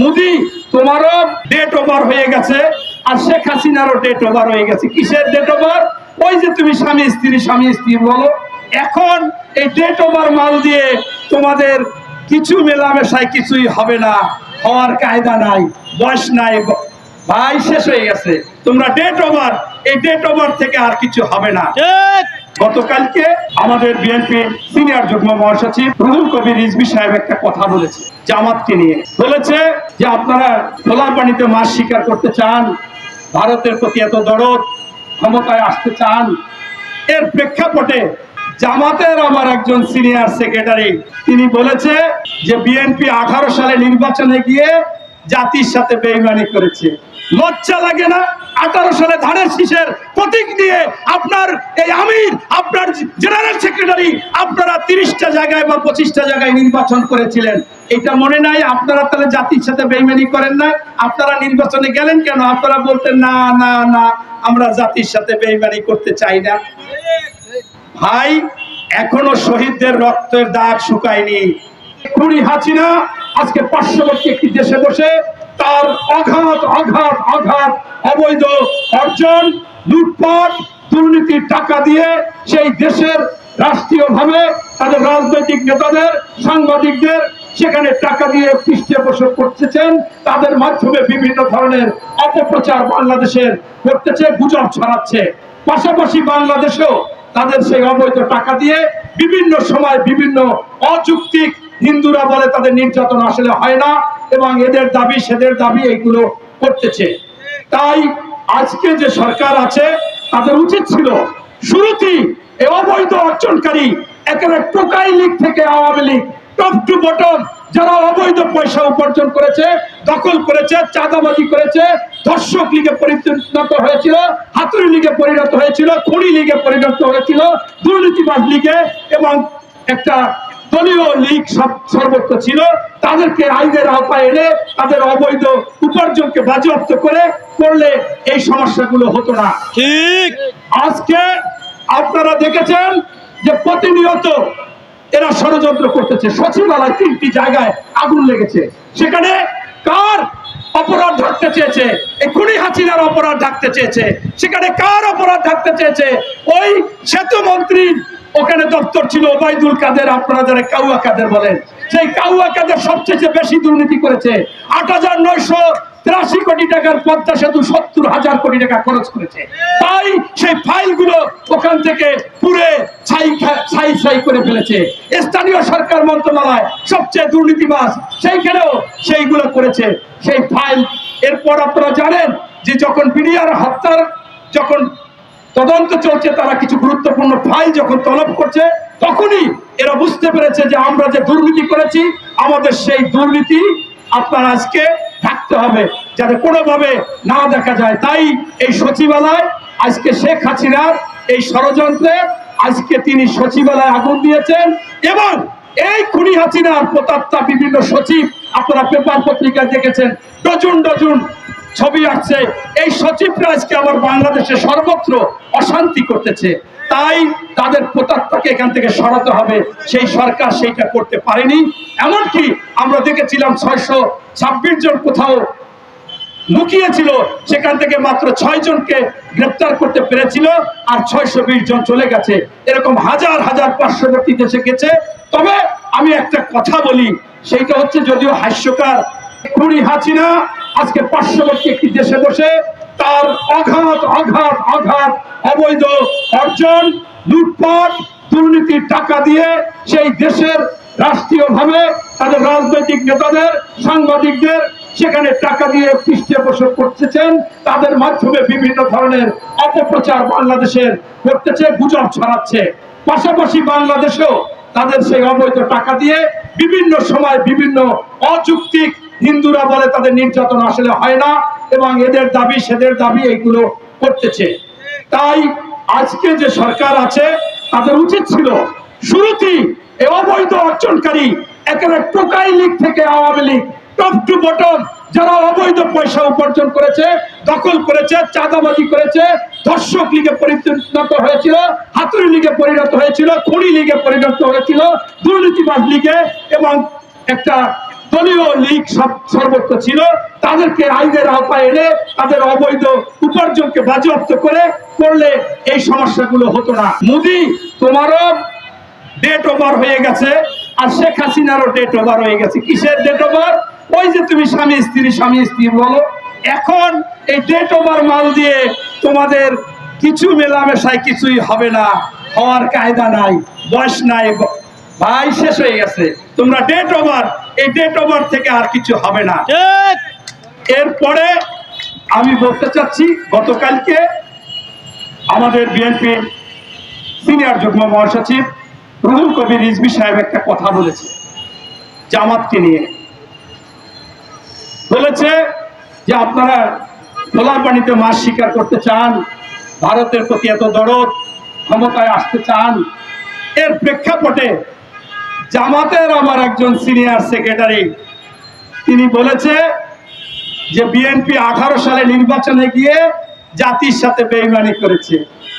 মোদি তোমারও date over হয়ে গেছে আর শেখ হাসিনারও ডেট ওভার হয়ে গেছে। কিসের ডেট ওভার ওই যে তুমি স্বামী স্ত্রী স্বামী স্ত্রী বলো। এখন এই ডেট ওভার মাল দিয়ে তোমাদের কিছু মেলামেশায় কিছুই হবে না হওয়ার কায়দা নাই বয়স নাই ভাই শেষ হয়ে গেছে। তোমরা ডেট ওভার এই ডেট ওভার থেকে আর কিছু হবে না। গতকালকে আমাদের বিএনপি সিনিয়র যুগ্ম মহাসচিব রুহুল কবির রিজবি সাহেব একটা কথা বলেছে জামাতকে নিয়ে। বলেছে যে আপনারা খোলা পানিতে মাছ শিকার করতে চান, ভারতের প্রতি এত দরদ, ক্ষমতায় আসতে চান, এর প্রেক্ষাপটে জামাতের আমার একজন সিনিয়র সেক্রেটারি, তিনি বলেছে যে বিএনপি আঠারো সালে নির্বাচনে গিয়ে জাতির সাথে বেইমানি করেছে। লজ্জা লাগে না? আঠারো সালে ধানের শীষের প্রতীক দিয়ে আপনার এই আমির, আপনার জেনারেল সেক্রেটারি আপনারা তিরিশটা জায়গায় বা পঁচিশটা জায়গায় নির্বাচন করেছিলেন। এটা মনে নাই, আপনারা তাহলে জাতির সাথে বেইমানি করেন না। আপনারা নির্বাচনে গেলেন কেন? আপনারা বলতেন, না না না, আমরা জাতির সাথে বেইমানি করতে চাই না। ভাই, এখনও শহীদদের রক্তের দাগ শুকায়নি। কুড়ি হাসিনা আজকে পার্শ্ববর্তী একটি দেশে বসে তার অঘাত অঘাত অঘাত অবৈধ অর্জন, লুটপাট, দুর্নীতির টাকা দিয়ে সেই দেশের রাষ্ট্রীয়ভাবে তাদের রাজনৈতিক নেতাদের, সাংবাদিকদের সেখানে টাকা দিয়ে পৃষ্ঠপোষক করতেছেন। তাদের মাধ্যমে বিভিন্ন ধরনের অপপ্রচার বাংলাদেশের করতেছে গুজব ছড়াচ্ছে। পাশাপাশি বাংলাদেশেও তাদের সেই অবৈধ টাকা দিয়ে বিভিন্ন সময় বিভিন্ন অযৌক্তিক হিন্দুরা বলে তাদের নির্যাতন আসলে হয় না। এবং এদের দাবি, সেদের দাবি এইগুলো করতেছে। তাই আজকে যে সরকার আছে, তাদের উচিত ছিল শুরুতেই এই অবৈধ অর্জনকারী একেবারে টোকাই লীগ থেকে Awami League top to bottom যারা অবৈধ পয়সা উপার্জন করেছে, দখল করেছে, চাঁদাবাজি করেছে, ধর্ষক লীগে পরিণত হয়েছিল, হাতুড়ি লীগে পরিণত হয়েছিল খড়ি লীগে পরিণত হয়েছিল, দুর্নীতিবাজ লীগে এবং একটা দলীয় লীগ সর্বত্র ছিল তাদেরকে আইনের আওতায় এনে তাদের অবৈধ উপার্জনকে বাজেয়াপ্ত করে করলে এই সমস্যাগুলো হতো না। ঠিক। আজকে আপনারা দেখেছেন যে প্রতিনিয়ত এরা ষড়যন্ত্র করতেছে সচিবালয় তিনটি জায়গায় আগুন লেগেছে। সেখানে কার অপরাধ ঢাকতে চেয়েছে? এই খুনি হাসিনার অপরাধ ঢাকতে চেয়েছে। সেখানে কার অপরাধ ঢাকতে চেয়েছে? ওই সেতু মন্ত্রী ওখানে দপ্তর ছিল ওবায়দুল কাদের, আপনারা যারা কাউয়া কাদের বলেন, সেই কাউয়া কাদের সবচেয়ে বেশি দুর্নীতি করেছে, আট হাজার নয়শো তিরাশি কোটি টাকার পদ্মা সেতু সত্তর হাজার কোটি টাকা খরচ করেছে। তাই সেই ফাইলগুলো ওখান থেকে পুরে ছাই ছাই করে ফেলেছে। স্থানীয় সরকার মন্ত্রণালয় সবচেয়ে দুর্নীতিবাজ, সেইখানেও সেইগুলো করেছে। সেই ফাইল, এরপর আপনারা জানেন যে যখন বিডিআর হত্যার, যখন তদন্ত চলছে, তারা কিছু গুরুত্বপূর্ণ ফাইল যখন তলব করছে, তখনই এরা বুঝতে পেরেছে যে আমরা যে দুর্নীতি করেছি, আমাদের সেই দুর্নীতি আপনার আজকে থাকতে হবে, যাতে কোনোভাবে না দেখা যায়। তাই এই সচিবালয়, আজকে শেখ হাসিনার এই ষড়যন্ত্রে আজকে তিনি সচিবালয়ে আগুন দিয়েছেন এবং এই খুনি হাসিনার প্রতাত্তা বিভিন্ন সচিব আপনারা পেপার পত্রিকায় দেখেছেন, ডজন ডজন ছবি আসছে। এই সচিবরা আজকে আবার বাংলাদেশে সর্বত্র অশান্তি করতেছে। তাই তাদের প্রতাত্মাকে এখান থেকে সরাতে হবে। সেই সরকার সেইটা করতে পারেনি। এমনকি আমরা দেখেছিলাম ছয়শো ছাব্বিশ জন কোথাও লুকিয়েছিল। সেখান থেকে মাত্র ছয় জনকে গ্রেপ্তার করতে পেরেছিল আর ছয়শো বিশ জন চলে গেছে। এরকম হাজার হাজার পার্শ্ববর্তী দেশে গেছে। তবে আমি একটা কথা বলি, সেইটা হচ্ছে যদিও হাস্যকার কুড়ি হাসিনা আজকে পার্শ্ববর্তী একটি দেশে বসে তার অঘাত অঘাত অঘাত অবৈধ অর্জন, লুটপাট, দুর্নীতির টাকা দিয়ে সেই দেশের রাষ্ট্রীয়ভাবে তাদের রাজনৈতিক নেতাদের, সাংবাদিকদের সেখানে টাকা দিয়ে পৃষ্ঠপোষক করতেছেন। তাদের মাধ্যমে বিভিন্ন ধরনের অপপ্রচার বাংলাদেশের করতেছে, গুজব ছড়াচ্ছে। পাশাপাশি বাংলাদেশেও তাদের সেই অবৈধ টাকা দিয়ে বিভিন্ন সময় বিভিন্ন অযৌক্তিক হিন্দুরা বলে তাদের নির্যাতন আসলে হয় না এবং এদের দাবি, সেদের দাবি এইগুলো করতেছে। তাই আজকে যে সরকার আছে, তাদের উচিত ছিল শুরুতেই এই অবৈধ অর্জনকারী, একেবারে টোকাই লীগ থেকে Awami League top to bottom যারা অবৈধ পয়সা উপার্জন করেছে, দখল করেছে, চাঁদাবাজি করেছে, ধর্ষক লীগে পরিণত হয়েছিল, হাতুড়ি লীগে পরিণত হয়েছিল খড়ি লীগে পরিণত হয়েছিল, দুর্নীতিবাজ লীগে এবং একটা দলীয় লীগ সর্বত্র ছিল, তাদেরকে আইনের আওতায় এনে তাদের অবৈধ উপার্জনকে বাজেয়াপ্ত করে করলে এই সমস্যাগুলো হতো না। মোদি, তোমারও ডেট ওভার হয়ে গেছে আর শেখ হাসিনারও ডেট ওভার হয়ে গেছে। কিসের ডেট ওভার ওই যে তুমি স্বামী স্ত্রী স্বামী স্ত্রী বলো। এখন এই ডেট ওভার মাল দিয়ে তোমাদের কিছু মেলামেশায় কিছুই হবে না, হওয়ার কায়দা নাই, বয়স নাই, ভাই শেষ হয়ে গেছে। তোমরা ডেট ওভার এই ডেট ওভার থেকে আর কিছু হবে না। এরপরে আমি বলতে চাচ্ছি গতকালকে আমাদের বিএনপির সিনিয়র যুগ্ম মহাসচিব রুহুল কবির রিজবি সাহেব একটা কথা বলেছে জামাতকে নিয়ে। বলেছে যে আপনারা খোলা পানিতে মাছ শিকার করতে চান ভারতের প্রতি এত দরদ ক্ষমতায় আসতে চান। এর প্রেক্ষাপটে জামাতের আমার একজন সিনিয়র সেক্রেটারি। তিনি বলেছে যে বিএনপি আঠারো সালে নির্বাচনে গিয়ে জাতির সাথে বেইমানি করেছে।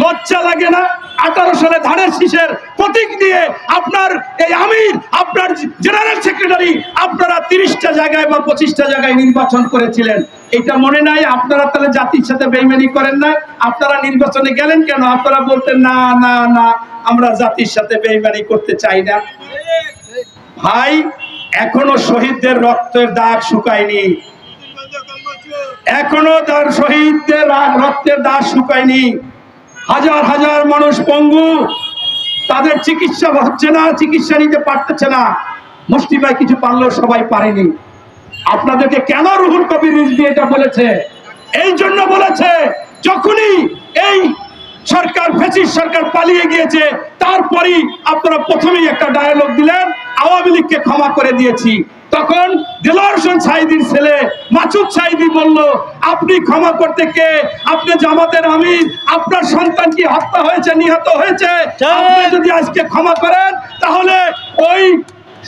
লজ্জা লাগে না? আঠারো সালে ধানের শীষের প্রতীক দিয়ে আপনার এই আমির, আপনার জেনারেল সেক্রেটারি আপনারা তিরিশটা জায়গায় বা পঁচিশটা জায়গায় নির্বাচন করেছিলেন। এটা মনে নাই, আপনারা তাহলে জাতির সাথে বেইমানি করেন না। আপনারা নির্বাচনে গেলেন কেন? আপনারা বলতেন, না না না, আমরা জাতির সাথে বেইমানি করতে চাই না। ভাই, এখনও শহীদদের রক্তের দাগ শুকায়নি। এখনও তার শহীদদের রক্তের দাগ শুকায়নি। হাজার হাজার মানুষ পঙ্গু, তাদের চিকিৎসা হচ্ছে না, চিকিৎসা নিতে পারতেছে না। মুষ্টিমায় কিছু পারলেও সবাই পারেনি। আপনাদেরকে কেন রুহুল কবির রিজভি এটা বলেছে? এই জন্য বলেছে, যখনই এই সরকার ফেসিস সরকার পালিয়ে গিয়েছে, তারপরই আপনারা প্রথমেই একটা ডায়ালগ দিলেন, আওয়ামী লীগকে ক্ষমা করে দিয়েছি। তখন দেলোয়ার হোসেন সাইদির ছেলে মাসুদ সাইদি বলল আপনি ক্ষমা করতে কে? আপনি জামাতের আমির। আপনার সন্তান কি হত্যা হয়েছে নিহত হয়েছে? আপনি যদি আজকে ক্ষমা করেন তাহলে ওই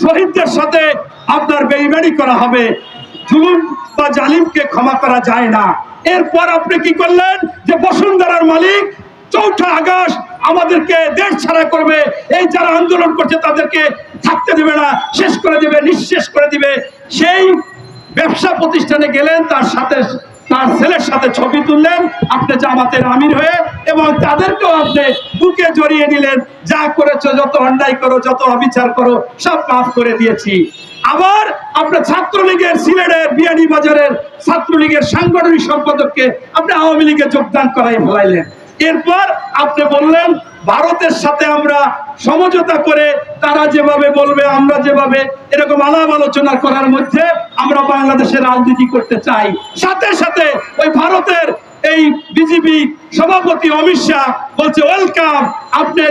শহীদদের সাথে আপনার বেইমানি করা হবে। জুলুম বা জালিমকে ক্ষমা করা যায় না। এরপর আপনি কি করলেন? যে বসুন্ধরার মালিক চৌঠা আগস্ট আমাদেরকে দেশ ছাড়া করবে। এই যারা আন্দোলন করছে তাদেরকে থাকতে দেবে না শেষ করে দেবে নিঃশেষ করে দিবে। সেই ব্যবসা প্রতিষ্ঠানে গেলেন তার সাথে তার ছেলের সাথে ছবি তুললেন। আপনি জামাতের আমির হয়ে এবং তাদেরকেও আপনি বুকে জড়িয়ে নিলেন। যা করেছ, যত অন্যায় করো, যত অবিচার করো, সব মাফ করে দিয়েছি। আবার আপনার ছাত্রলীগের সিলেটের বিয়ানি বাজারের ছাত্রলীগের সাংগঠনিক সম্পাদককে আপনি আওয়ামী লীগে যোগদান করাই ফেলাইলেন এরপর আপনি বললেন, ভারতের সাথে আমরা সমঝোতা করে তারা যেভাবে বলবে, আমরা যেভাবে এরকম আলাপ আলোচনা করার মধ্যে আমরা বাংলাদেশের রাজনীতি করতে চাই। সাথে সাথে ওই ভারতের এই বিজেপি সভাপতি অমিত শাহ বলছে, ওয়েলকাম, আপনি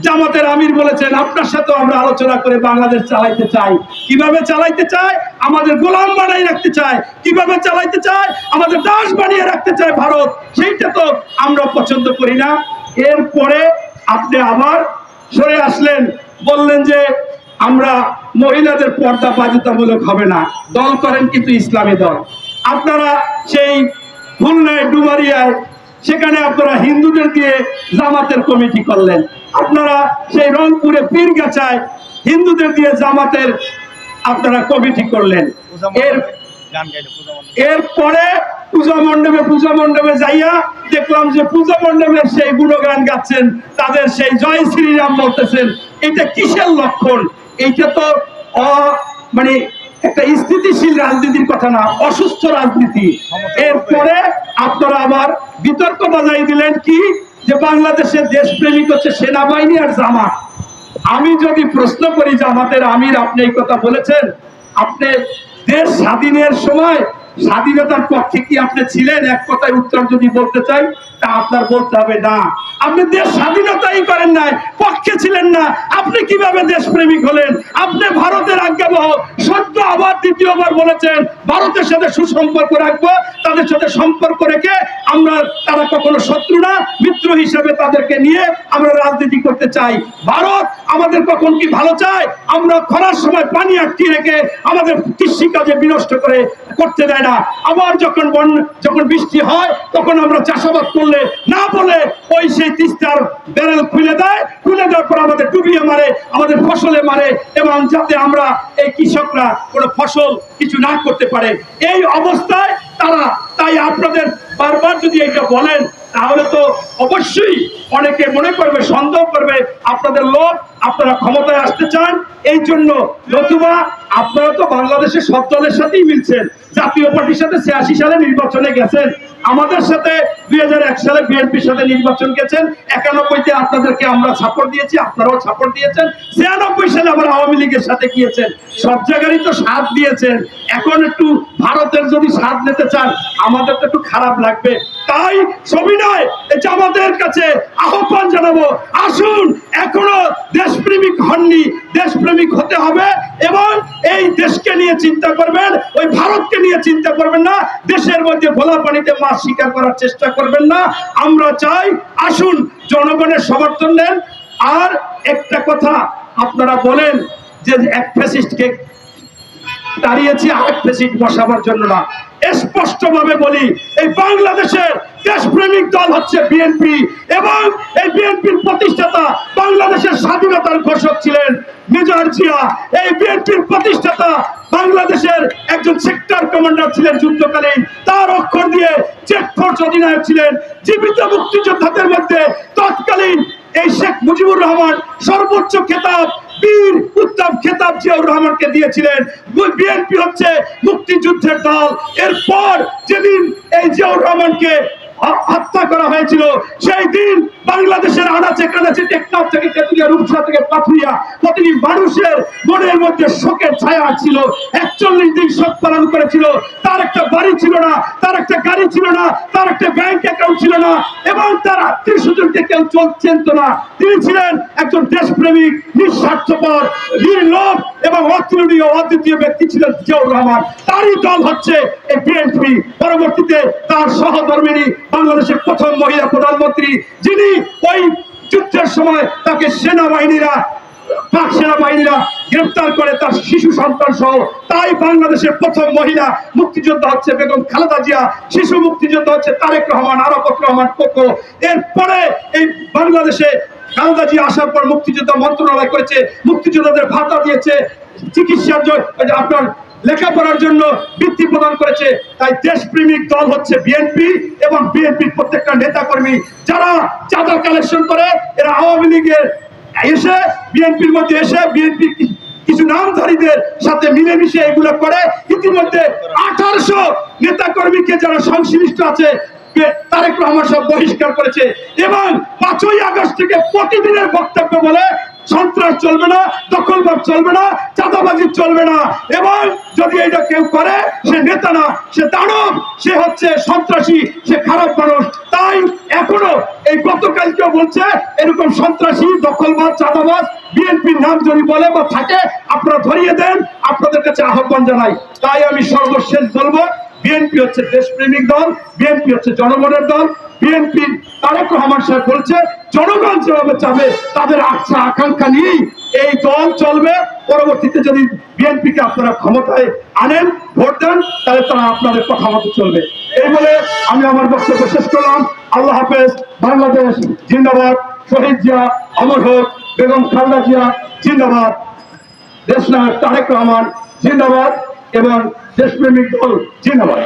জামাতের আমির বলেছেন, আপনার সাথে আমরা আলোচনা করে বাংলাদেশ চালাইতে চাই। কীভাবে চালাইতে চায়? আমাদের গোলাম বানাই রাখতে চায়। কীভাবে চালাইতে চায়? আমাদের দাস বানিয়ে রাখতে চায় ভারত। সেইটা তো আমরা পছন্দ করি না। এরপরে আপনি আবার সরে আসলেন, বললেন যে আমরা মহিলাদের পর্দা বাধ্যতামূলক হবে না। দল করেন কিন্তু ইসলামী দল। আপনারা সেই খুলনায়, ডুবারিয়ায়, সেখানে আপনারা হিন্দুদের দিয়ে জামাতের কমিটি করলেন। আপনারা সেই রংপুরে পীরগাছায় হিন্দুদের দিয়ে জামাতের আপনারা কমিটি করলেন। এর এরপরে পূজা মণ্ডপে পূজা মণ্ডপে যাইয়া দেখলাম যে পূজা মণ্ডপের সেই গুণগান গাচ্ছেন তাদের সেই জয় শ্রীরাম বলতেছেন। এটা কিসের লক্ষণ? এইটা তো অ মানে একটা স্থিতিশীল রাজনীতির কথা না অসুস্থ রাজনীতি। এরপরে আপনারা আবার বিতর্ক বাজাই দিলেন কি? যে বাংলাদেশের দেশপ্রেমিক হচ্ছে সেনাবাহিনী আর জামাত। আমি যদি প্রশ্ন করি জামাতের আমির, আপনি এই কথা বলেছেন, আপনি দেশ স্বাধীনের সময় স্বাধীনতার পক্ষে কি আপনি ছিলেন? এক কথায় উত্তর যদি বলতে চাই, তা আপনার বলতে হবে না। আপনি দেশ স্বাধীনতাই করেন নাই, পক্ষে ছিলেন না। আপনি কীভাবে দেশপ্রেমিক হলেন? আপনি ভারতের আজ্ঞাবহ সদ্য আবার দ্বিতীয়বার বলেছেন, ভারতের সাথে সুসম্পর্ক রাখব, তাদের সাথে সম্পর্ক রেখে আমরা, তারা কখনো শত্রু না। মিত্র হিসেবে তাদেরকে নিয়ে আমরা রাজনীতি করতে চাই। ভারত আমাদের কখন কি ভালো চায়? আমরা খরার সময় পানি আটকে রেখে আমাদের কৃষিকাজে বিনষ্ট করে, করতে দেয় না। আবার যখন বন যখন বৃষ্টি হয়, তখন আমরা চাষাবাদ করলে না বলে ওই সেই তিস্তার ব্যারেল খুলে দেয়। খুলে দেওয়ার পর আমাদের ডুবিয়ে মারে, আমাদের ফসলে মারে এবং যাতে আমরা এই কৃষকরা কোনো ফসল কিছু না করতে পারে। এই অবস্থায় তারা, তাই আপনাদের বারবার যদি এটা বলেন, তাহলে তো অবশ্যই অনেকে মনে করবে, সন্দেহ করবে, আপনাদের লোক আপনারা ক্ষমতায় আসতে চান, এই জন্য নতুবা আপনারা তো বাংলাদেশের সব দলের সাথেই মিলছেন। জাতীয় পার্টির সাথে ছিয়াশি সালে নির্বাচনে গেছেন। আমাদের সাথে দুই সালে বিএনপির সাথে নির্বাচন গেছেন। একানব্বইতে আপনাদেরকে আমরা সাপোর্ট দিয়েছি, আপনারাও সাপোর্ট দিয়েছেন। ছিয়ানব্বই সালে আমরা আওয়ামী লীগের সাথে গিয়েছেন। সব জায়গারই তো সাথ দিয়েছেন। এখন একটু ভারতের যদি সাথ নিতে চান, আমাদের তো একটু খারাপ লাগবে। তাই সবিনয় যে আমাদের কাছে আহ্বান জানাব, আসুন এখনও দেশপ্রেমিক হননি, দেশপ্রেমিক হতে হবে এবং এই দেশকে নিয়ে চিন্তা করবেন, ওই ভারতকে নিয়ে চিন্তা করবেন না, দেশের মধ্যে ভোলা পানিতে মাছ শিকার করার চেষ্টা করবেন না। আমরা চাই আসুন, জনগণের সমর্থন নেন। আর একটা কথা আপনারা বলেন যে এক ফ্যাসিস্টকে দাঁড়িয়েছি আরেক প্রেসিডেন্ট বসাবার জন্য না। স্পষ্ট ভাবে বলি, এই বাংলাদেশের দেশপ্রেমিক দল হচ্ছে বিএনপি এবং এই বিএনপির প্রতিষ্ঠাতা বাংলাদেশের স্বাধীনতার ঘোষক ছিলেন মেজর জিয়া। এই বিএনপির প্রতিষ্ঠাতা বাংলাদেশের একজন সেক্টর কমান্ডার ছিলেন যুদ্ধকালীন। তার অক্ষর দিয়ে চেক ফোর্স অধিনায়ক ছিলেন। জীবিত মুক্তিযোদ্ধাদের মধ্যে তৎকালীন এই শেখ মুজিবুর রহমান, সর্বোচ্চ খেতাব, বীর উত্তম খেতাব জিয়াউর রহমানকে দিয়েছিলেন। বিএনপি হচ্ছে মুক্তিযুদ্ধের দল। এরপর যেদিন এই জিয়াউর রহমানকে হত্যা করা হয়েছিল। সেই দিন বাংলাদেশের আনাচে কানাচে টেকনাফ থেকে রূপসা থেকে পাথুরিয়া প্রতিটি মানুষের মনের মধ্যে শোকের ছায়া ছিল। একচল্লিশ দিন শোক পালন করেছিল। তার একটা বাড়ি ছিল না, তার একটা গাড়ি ছিল না, তার একটা ব্যাংক অ্যাকাউন্ট ছিল না এবং তার আত্মীয় স্বজনকে কেউ চলছেন না। তিনি ছিলেন একজন দেশপ্রেমিক, নিঃস্বার্থপর নির্লোভ এবং অতুলনীয় অদ্বিতীয় ব্যক্তি ছিলেন জিয়াউর রহমান। তারই দল হচ্ছে এই বিএনপি। পরবর্তীতে তার সহধর্মিনী বাংলাদেশের প্রথম মহিলা প্রধানমন্ত্রী, যিনি ওই যুদ্ধের সময় তাকে সেনাবাহিনীরা, পাক সেনাবাহিনীরা গ্রেফতার করে তার শিশু সন্তান সহ। তাই বাংলাদেশের প্রথম মহিলা মুক্তিযোদ্ধা হচ্ছে বেগম খালেদা জিয়া, শিশু মুক্তিযোদ্ধা হচ্ছে তারেক রহমান, আরাফত রহমান কোকো এরপরে এই বাংলাদেশে খালেদা জিয়া আসার পর মুক্তিযোদ্ধা মন্ত্রণালয় করেছে, মুক্তিযোদ্ধাদের ভাতা দিয়েছে, চিকিৎসার জন্য আপনার লেখাপড়ার জন্য বৃত্তি প্রদান করেছে। তাই দেশপ্রেমিক দল হচ্ছে বিএনপি এবং বিএনপির প্রত্যেকটা নেতাকর্মী, যারা চাঁদা কালেকশন করে, এরা আওয়ামী লীগের এসে বিএনপির মধ্যে এসে বিএনপি কিছু নামধারীদের সাথে মিলেমিশে এগুলো করে। ইতিমধ্যে আঠারোশো নেতা কর্মীকে যারা সংশ্লিষ্ট আছে তারেক রহমান সব বহিষ্কার করেছে। এবং পাঁচই আগস্ট থেকে প্রতিদিনের বক্তব্য বলে সন্ত্রাস চলবে না দখলবাদ চলবে না চাঁদাবাজি চলবে না। এবং যদি এটা কেউ করে, সে নেতা না, সে দানব, সে হচ্ছে সন্ত্রাসী, সে খারাপ মানুষ। তাই এখনও এই গতকালকেও বলছে, এরকম সন্ত্রাসী দখলবাদ চাঁদাবাজ, বিএনপির নাম যদি বলে বা থাকে, আপনারা ধরিয়ে দেন, আপনাদের কাছে আহ্বান জানাই। তাই আমি সর্বশেষ বলব বিএনপি হচ্ছে দেশপ্রেমিক দল, বিএনপি হচ্ছে জনগণের দল, বিএনপি তারেক রহমান সাহেব বলছে, জনগণ যেভাবে চাবে তাদের আশা আকাঙ্ক্ষা নিয়েই এই দল চলবে। পরবর্তীতে যদি বিএনপিকে আপনারা ক্ষমতায় আনেন, ভোট দেন, তাহলে তারা আপনাদের কথা মতো চলবে। এই বলে আমি আমার বক্তব্য শেষ করলাম। আল্লাহ হাফেজ, বাংলাদেশ জিন্দাবাদ, শহীদ জিয়া, অমর হোক, বেগম খালেদা জিয়া, জিন্দাবাদ। দেশ নায়ক তারেক রহমান, জিন্দাবাদ। এবং দেশপ্রেমিক দল জিন্দাবাদ।